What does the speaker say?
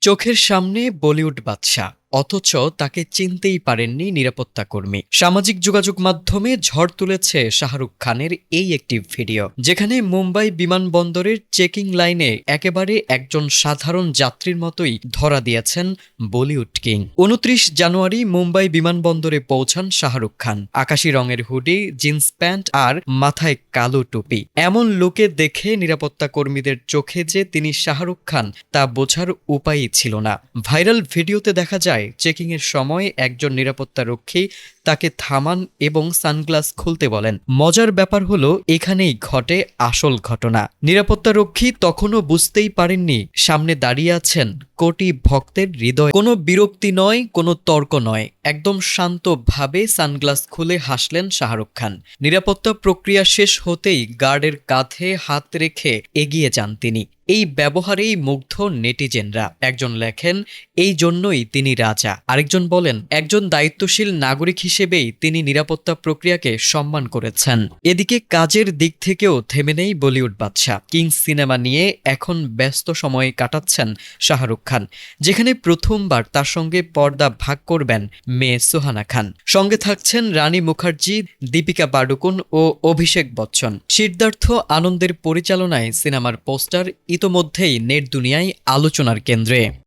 চোখের সামনে বলিউড বাদশাহ। অথচ তাকে চিনতেই পারেননি নিরাপত্তা কর্মী। সামাজিক যোগাযোগ মাধ্যমে ঝড় তুলেছে শাহরুখ খানের এই একটি ভিডিও, যেখানে মুম্বাই বিমানবন্দরের চেকিং লাইনে একেবারে একজন সাধারণ যাত্রীর মতোই ধরা দিয়েছেন বলিউড কিং। উনত্রিশ জানুয়ারি মুম্বাই বিমানবন্দরে পৌঁছান শাহরুখ খান। আকাশি রঙের হুডি, জিন্স প্যান্ট আর মাথায় কালো টুপি। এমন লোকে দেখে নিরাপত্তা কর্মীদের চোখে যে তিনি শাহরুখ খান, তা বোঝার উপায়ই ছিল না। ভাইরাল ভিডিওতে দেখা যায় চেকিং এর সময় একজন নিরাপত্তা রক্ষী তাকে থামান এবং সানগ্লাস খুলতে বলেন। মজার ব্যাপার হলো, এখানেই ঘটে আসল ঘটনা। নিরাপত্তা রক্ষী তখনও বুঝতেই পারেননি সামনে দাঁড়িয়ে আছেন কোটি ভক্তের হৃদয়। কোনো বিরক্তি নয়, কোনো তর্ক নয়। একদম শান্তভাবে সানগ্লাস খুলে হাসলেন শাহরুখ খান। নিরাপত্তা প্রক্রিয়া শেষ হতেই গার্ডের কাঁধে হাত রেখে এগিয়ে যান তিনি। এই ব্যবহারেই মুগ্ধ নেটিজেনরা। একজন লেখেন, এই জন্যই তিনি রাজা। আরেকজন বলেন, একজন দায়িত্বশীল নাগরিক হিসেবেই তিনি নিরাপত্তা প্রক্রিয়াকে সম্মান করেছেন। এদিকে কাজের দিক থেকেও থেমে নেই বলিউড বাদশাহ। কিংস সিনেমা নিয়ে এখন ব্যস্ত সময় কাটাচ্ছেন শাহরুখ খান, যেখানে প্রথমবার তার সঙ্গে পর্দা ভাগ করবেন মেয়ে সোহানা খান। সঙ্গে থাকছেন রানী মুখার্জি, দীপিকা পাডুকোন ও অভিষেক বচ্চন। সিদ্ধার্থ আনন্দের পরিচালনায় সিনেমার পোস্টার ইতোমধ্যেই নেট দুনিয়ায় আলোচনার কেন্দ্রে।